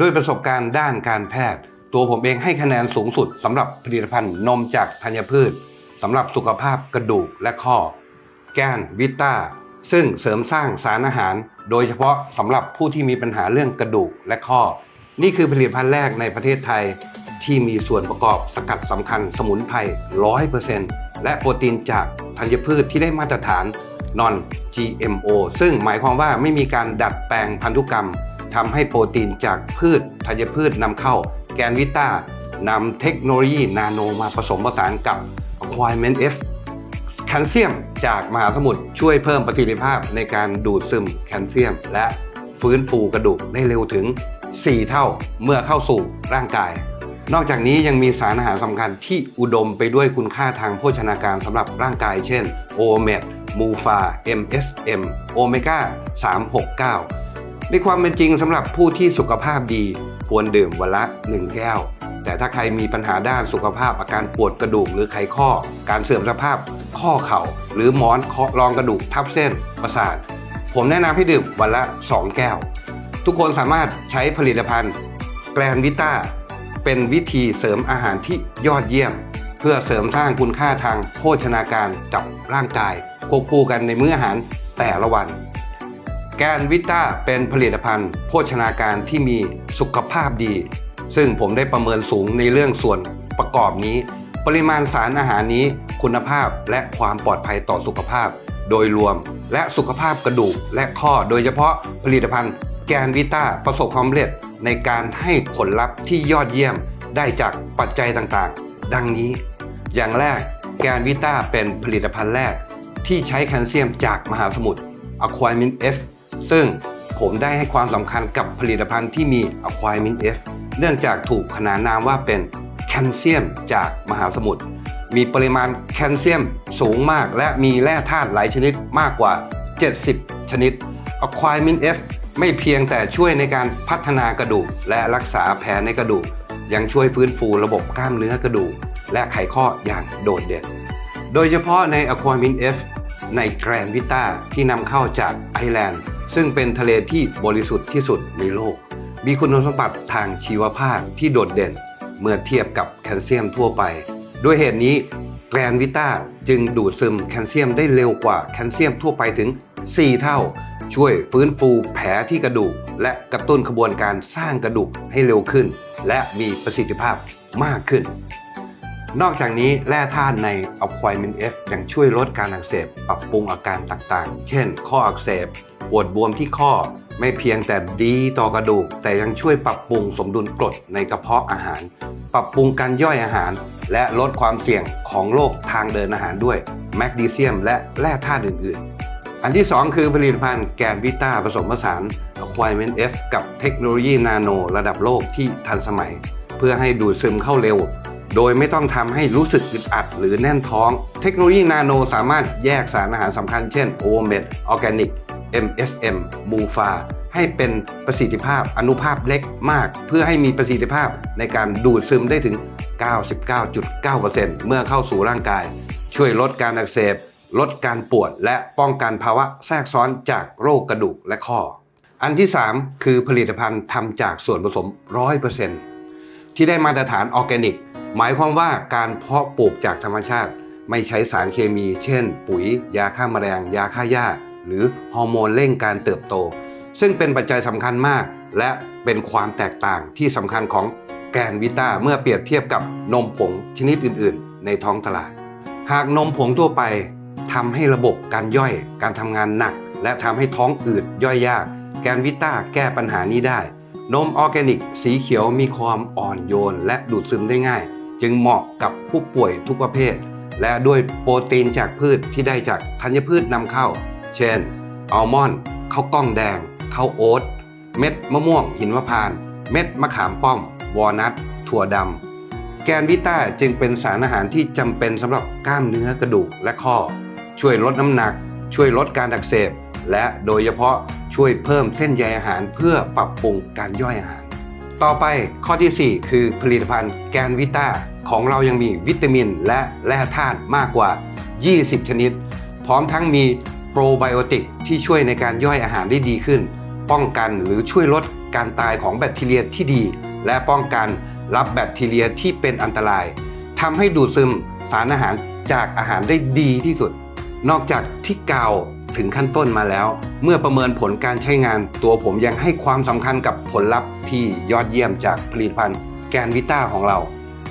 ด้วยประสบการณ์ด้านการแพทย์ ตัวผมเองให้คะแนนสูงสุดสำหรับผลิตภัณฑ์นมจากธัญพืชสำหรับสุขภาพกระดูกและข้อ แกนวิต้าซึ่งเสริมสร้างสารอาหาร โดยเฉพาะสำหรับผู้ที่มีปัญหาเรื่องกระดูกและข้อ นี่คือผลิตภัณฑ์แรกในประเทศไทย ที่มีส่วนประกอบสกัดสำคัญสมุนไพร100%และโปรตีนจากธัญพืชที่ได้มาตรฐาน non GMO ซึ่งหมายความว่าไม่มีการดัดแปลงพันธุกรรม ทำให้โปรตีนจากพืชธัญพืชนำเข้า แกนวิต้านำเทคโนโลยีนาโนมาผสมผสานกับ Aquaman F แคลเซียมจากมหาสมุทรช่วยเพิ่มประสิทธิภาพในการดูดซึมแคลเซียม และฟื้นฟูกระดูกได้เร็วถึง 4 เท่าเมื่อเข้าสู่ร่างกาย นอกจากนี้ยังมีสารอาหารสำคัญที่อุดมไปด้วยคุณค่าทางโภชนาการสำหรับร่างกายเช่นโอเมดมูฟา MSM โอเมก้า369 ในความเป็นจริงสำหรับผู้ที่สุขภาพดีควรดื่มวันละ 1 แก้ว แต่ถ้าใครมีปัญหาด้านสุขภาพอาการปวดกระดูกหรือไขข้อ การเสื่อมสภาพข้อเข่า หรือหมอนเคาะรองกระดูกทับเส้นประสาท ผมแนะนำให้ดื่มวันละ 2 แก้ว ทุกคนสามารถใช้ผลิตภัณฑ์ แกรนวิต้าเป็นวิธีเสริมอาหารที่ยอดเยี่ยม เพื่อเสริมสร้างคุณค่าทางโภชนาการกับร่างกายควบคู่กันในมื้ออาหารแต่ละวัน แกนวิต้าเป็นผลิตภัณฑ์ โภชนาการที่มีสุขภาพดี ซึ่งผมได้ประเมินสูงในเรื่องส่วนประกอบนี้ ปริมาณสารอาหารนี้คุณภาพและความปลอดภัยต่อสุขภาพ โดยรวม และสุขภาพกระดูกและข้อโดยเฉพาะผลิตภัณฑ์ แกนวิต้าประสบความสำเร็จในการให้ผลลัพธ์ที่ยอดเยี่ยมได้จากปัจจัยต่างๆ ดังนี้ อย่างแรกแกนวิต้าเป็นผลิตภัณฑ์แรก ที่ใช้แคลเซียมจากมหาสมุทร Aquamin F ซึ่งผมได้ให้ความสำคัญกับผลิตภัณฑ์ที่มี Aquamin F เนื่องจากถูกขนานนามว่าเป็นแคลเซียมจากมหาสมุทร มีปริมาณแคลเซียมสูงมาก และมีแร่ธาตุหลายชนิดมากกว่า 70 ชนิด Aquamin F ไม่เพียงแต่ช่วยในการพัฒนากระดูก และรักษาแผลในกระดูก ยังช่วยฟื้นฟูระบบกล้ามเนื้อกระดูก และไขข้ออย่างโดดเด่น โดยเฉพาะใน Aquamin F ในแกรนวิต้าที่นำเข้าจากไอร์แลนด์ ซึ่งเป็นทะเลที่บริสุทธิ์ที่สุดในโลก มีคุณสมบัติทางชีวภาพที่โดดเด่นเมื่อเทียบกับแคลเซียมทั่วไป ด้วยเหตุนี้แกรนวิต้าจึงดูดซึมแคลเซียมได้เร็วกว่าแคลเซียมทั่วไปถึง 4 เท่า ช่วยฟื้นฟูแผลที่กระดูก และกระตุ้นขบวนการสร้างกระดูกให้เร็วขึ้น และมีประสิทธิภาพมากขึ้น นอกจากนี้แร่ธาตุใน Aquamin F ยังช่วยลดการอักเสบ ปรับปรุงอาการต่างๆ เช่น ข้ออักเสบ ปวดบวมที่ข้อไม่เพียงแต่ดีต่อกระดูก แต่ยังช่วยปรับปรุงสมดุลกรดในกระเพาะอาหาร ปรับปรุงการย่อยอาหาร และลดความเสี่ยงของโรคทางเดินอาหารด้วยแมกนีเซียม และแร่ธาตุอื่น ๆ อันที่ 2 คือผลิตภัณฑ์แกนวิต้าผสมผสาน Aquamin F กับเทคโนโลยีนาโนระดับโลกที่ทันสมัย เพื่อให้ดูดซึมเข้าเร็วโดยไม่ต้องทำให้รู้สึกอึดอัดหรือแน่นท้อง เทคโนโลยีนาโนสามารถแยกสารอาหารสำคัญเช่น o m e d Organic MSM m u f a ให้เป็นประสิทธิภาพอนุภาพเล็กมาก เพื่อให้มีประสิทธิภาพในการดูดซึมได้ถึง 99.9%เมื่อเข้าสู่ร่างกาย ช่วยลดการอักเสบ ลดการปวด และป้องกันภาวะแทรกซ้อนจากโรคกระดูกและข้อ อันที่ 3 คือผลิตภัณฑ์ทำจากส่วนผสม 100%ที่ได้มาตรฐานออร์แกนิก หมายความว่าการเพาะปลูกจากธรรมชาติ ไม่ใช้สารเคมี เช่น ปุ๋ย ยาฆ่าแมลงยาฆ่าหญ้า หรือฮอร์โมนเร่งการเติบโต ซึ่งเป็นปัจจัยสำคัญมาก และเป็นความแตกต่างที่สำคัญของแกรนวิต้าเมื่อเปรียบเทียบกับนมผงชนิดอื่น ๆ ในท้องตลาด หากนมผงทั่วไปทำให้ระบบการย่อยการทำงานหนัก และทำให้ท้องอืดย่อยยาก แกนวิต้าแก้ปัญหานี้ได้ นมออร์แกนิก สีเขียวมีความอ่อนโยน และดูดซึมได้ง่าย จึงเหมาะกับผู้ป่วยทุกประเภท และด้วยโปรตีนจากพืชที่ได้จากธัญพืชนำเข้า เช่น อัลมอนด์ข้าวกล้องแดงข้าวโอ๊ตเม็ดมะม่วงหินมะพาน เม็ดมะขามป้อม วอลนัทถั่วดำ แกนวิต้าจึงเป็นสารอาหารที่จำเป็นสำหรับกล้ามเนื้อกระดูกและข้อ ช่วยลดน้ำหนัก ช่วยลดการอักเสบ และโดยเฉพาะช่วยเพิ่มเส้นใยอาหารเพื่อปรับปรุงการย่อยอาหาร ต่อไปข้อทีสี่4 คือผลิตภัณฑ์แกนวิต้าของเรายังมีวิตามินและแร่ธาตุมากกว่า 20 ชนิด พร้อมทั้งมี โปรไบโอติกที่ช่วยในการย่อยอาหารได้ดีขึ้น ป้องกันหรือช่วยลดการตายของแบคทีเรียที่ดี และป้องกันรับแบคทีเรียที่เป็นอันตรายทำให้ดูดซึมสารอาหารจากอาหารได้ดีที่สุด นอกจากที่กล่าวถึงขั้นต้นมาแล้ว เมื่อประเมินผลการใช้งาน ตัวผมยังให้ความสำคัญกับผลลัพธ์ที่ยอดเยี่ยมจากผลิตภัณฑ์แกนวิต้าของเรา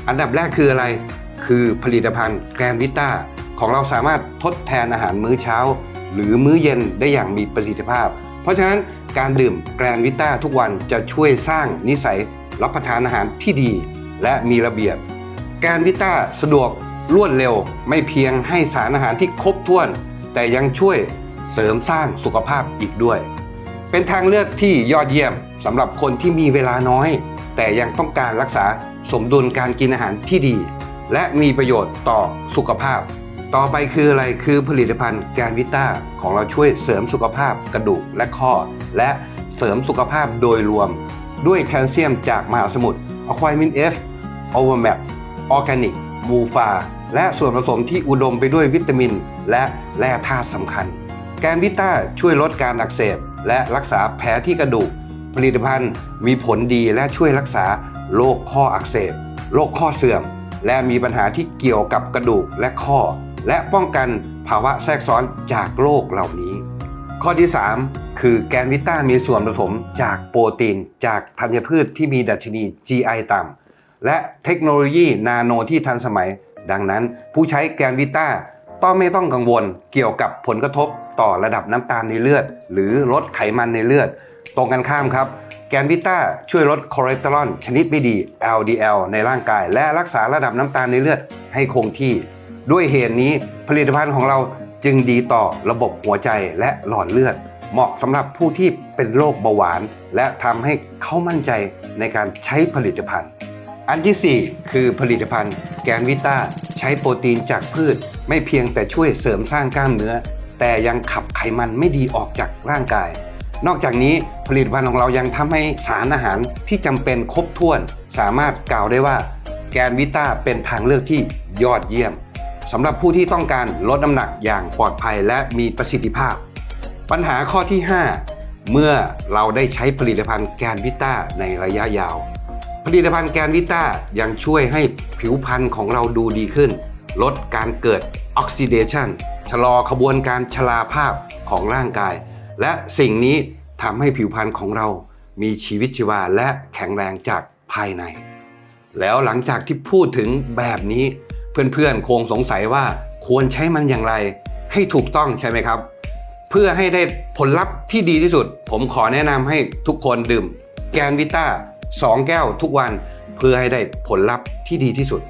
อันดับแรกคืออะไร คือผลิตภัณฑ์แกนวิต้าของเราสามารถทดแทนอาหารมื้อเช้า หรือมื้อเย็นได้อย่างมีประสิทธิภาพ เพราะฉะนั้นการดื่มแกรนวิต้าทุกวันจะช่วยสร้างนิสัยรับประทานอาหารที่ดี และมีระเบียบ แกรนวิต้าสะดวกรวดเร็ว ไม่เพียงให้สารอาหารที่ครบถ้วน แต่ยังช่วยเสริมสร้างสุขภาพอีกด้วย เป็นทางเลือกที่ยอดเยี่ยมสำหรับคนที่มีเวลาน้อย แต่ยังต้องการรักษาสมดุลการกินอาหารที่ดี และมีประโยชน์ต่อสุขภาพ ต่อไปคืออะไรคือผลิตภัณฑ์แกนวิต้าของเราช่วยเสริมสุขภาพกระดูกและข้อ และเสริมสุขภาพโดยรวม ด้วยแคลเซียมจากมหาสมุทรอะความิน F โอเวอร์แมปออร์แกนิกมูฟาและส่วนผสมที่อุดมไปด้วยวิตามิน และแร่ธาตุสำคัญ แกนวิต้าช่วยลดการอักเสบ และรักษาแผลที่กระดูก ผลิตภัณฑ์มีผลดีและช่วยรักษาโรคข้ออักเสบโรคข้อเสื่อม และมีปัญหาที่เกี่ยวกับกระดูกและข้อ และป้องกันภาวะแทรกซ้อนจากโรคเหล่านี้ ข้อที่ 3 คือแกนวิต้ามีส่วนผสมจากโปรตีน จากธัญพืชที่มีดัชนี GI ต่ำและเทคโนโลยีนาโนที่ทันสมัย ดังนั้นผู้ใช้แกนวิต้าต้องไม่ต้องกังวลเกี่ยวกับผลกระทบต่อระดับน้ำตาลในเลือด หรือลดไขมันในเลือด ตรงกันข้ามครับ แกนวิต้าช่วยลดคอเลสเตอรอลชนิดไม่ดี LDL ในร่างกาย และรักษาระดับน้ำตาลในเลือดให้คงที่ ด้วยเหตุนี้ผลิตภัณฑ์ของเราจึงดีต่อระบบหัวใจและหลอดเลือด เหมาะสำหรับผู้ที่เป็นโรคเบาหวาน และทำให้เขามั่นใจในการใช้ผลิตภัณฑ์ อันที่ 4 คือผลิตภัณฑ์แกนวิต้าใช้โปรตีนจากพืช ไม่เพียงแต่ช่วยเสริมสร้างกล้ามเนื้อ แต่ยังขับไขมันไม่ดีออกจากร่างกาย นอกจากนี้ผลิตภัณฑ์ของเรายังทำให้สารอาหารที่จำเป็นครบถ้วน สามารถกล่าวได้ว่าแกนวิต้าเป็นทางเลือกที่ยอดเยี่ยม สำหรับผู้ที่ต้องการลดน้ำหนักอย่างปลอดภัยและมีประสิทธิภาพ ปัญหาข้อที่ 5 เมื่อเราได้ใช้ผลิตภัณฑ์แกนวิต้าในระยะยาว ผลิตภัณฑ์แกนวิต้ายังช่วยให้ผิวพรรณของเราดูดีขึ้น ลดการเกิดออกซิเดชันชะลอขบวนการชราภาพของร่างกาย และสิ่งนี้ทำให้ผิวพรรณของเรามีชีวิตชีวาและแข็งแรงจากภายใน แล้วหลังจากที่พูดถึงแบบนี้ เพื่อนๆ คงสงสัยว่าควรใช้มันอย่างไร ให้ถูกต้องใช่ไหมครับ เพื่อให้ได้ผลลัพธ์ที่ดีที่สุด ผมขอแนะนำให้ทุกคนดื่ม แกนวิต้า2 แก้วทุกวันเพื่อให้ได้ผลลัพธ์ที่ดีที่สุด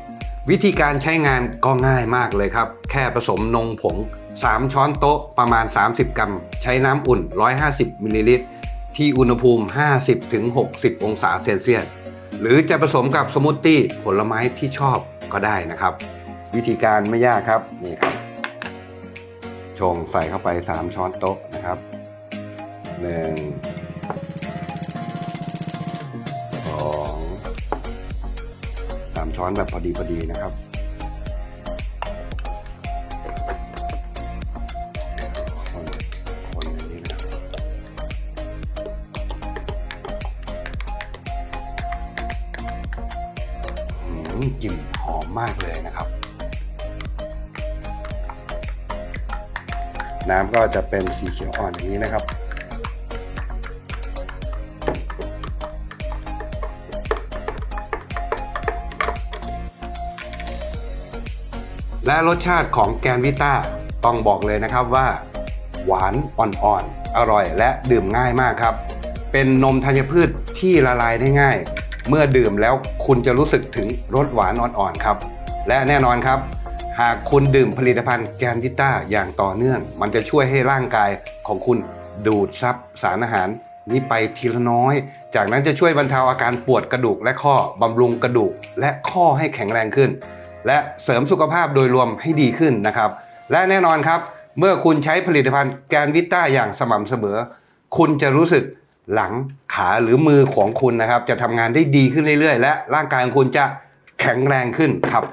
วิธีการใช้งานก็ง่ายมากเลยครับ แค่ผสมนมผง 3 ช้อนโต๊ะประมาณ 30 กรัม ใช้น้ำอุ่น 150มิลลิลิตรที่อุณหภูมิ 50-60 องศาเซลเซียส หรือจะผสมกับสมูทตี้ผลไม้ที่ชอบ ก็ได้นะครับ วิธีการไม่ยากครับนี่ครับชงใส่เข้าไป 3 ช้อนโต๊ะนะครับ 1 2 3 ช้อนแบบพอดีพอดีนะครับ น้ำก็จะเป็นสีเขียวอ่อนอย่างนี้นะครับ และรสชาติของแกนวิต้าต้องบอกเลยนะครับว่า หวานอ่อนๆอร่อยและดื่มง่ายมากครับ เป็นนมธัญพืชที่ละลายได้ง่าย เมื่อดื่มแล้วคุณจะรู้สึกถึงรสหวานอ่อนๆครับ และแน่นอนครับ หากคุณดื่มผลิตภัณฑ์แกนวิต้าอย่างต่อเนื่อง มันจะช่วยให้ร่างกายของคุณดูดซับสารอาหารนี้ไปทีละน้อย จากนั้นจะช่วยบรรเทาอาการปวดกระดูกและข้อบำรุงกระดูกและข้อให้แข็งแรงขึ้น และเสริมสุขภาพโดยรวมให้ดีขึ้นนะครับ และแน่นอนครับ เมื่อคุณใช้ผลิตภัณฑ์แกนวิต้าอย่างสม่ำเสมอ คุณจะรู้สึกหลังขาหรือมือของคุณนะครับ จะทำงานได้ดีขึ้นเรื่อยๆ และร่างกายของคุณจะแข็งแรงขึ้นครับ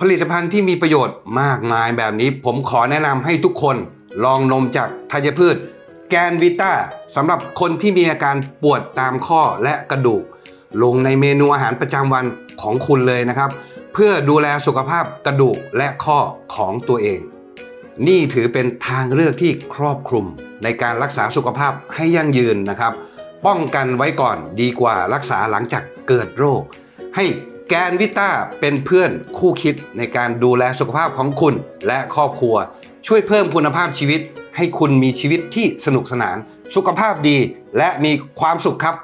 ผลิตภัณฑ์ที่มีประโยชน์มากมายแบบนี้ ผมขอแนะนำให้ทุกคนลองนมจากธัญพืช แกนวิต้าสำหรับคนที่มีอาการปวดตามข้อและกระดูก ลงในเมนูอาหารประจำวันของคุณเลยนะครับ เพื่อดูแลสุขภาพกระดูกและข้อของตัวเอง นี่ถือเป็นทางเลือกที่ครอบคลุมในการรักษาสุขภาพให้ยั่งยืนนะครับ ป้องกันไว้ก่อนดีกว่ารักษาหลังจากเกิดโรค ให้ แกนวิต้าเป็นเพื่อนคู่คิดในการดูแลสุขภาพของคุณและครอบครัว ช่วยเพิ่มคุณภาพชีวิต ให้คุณมีชีวิตที่สนุกสนาน สุขภาพดีและมีความสุขครับ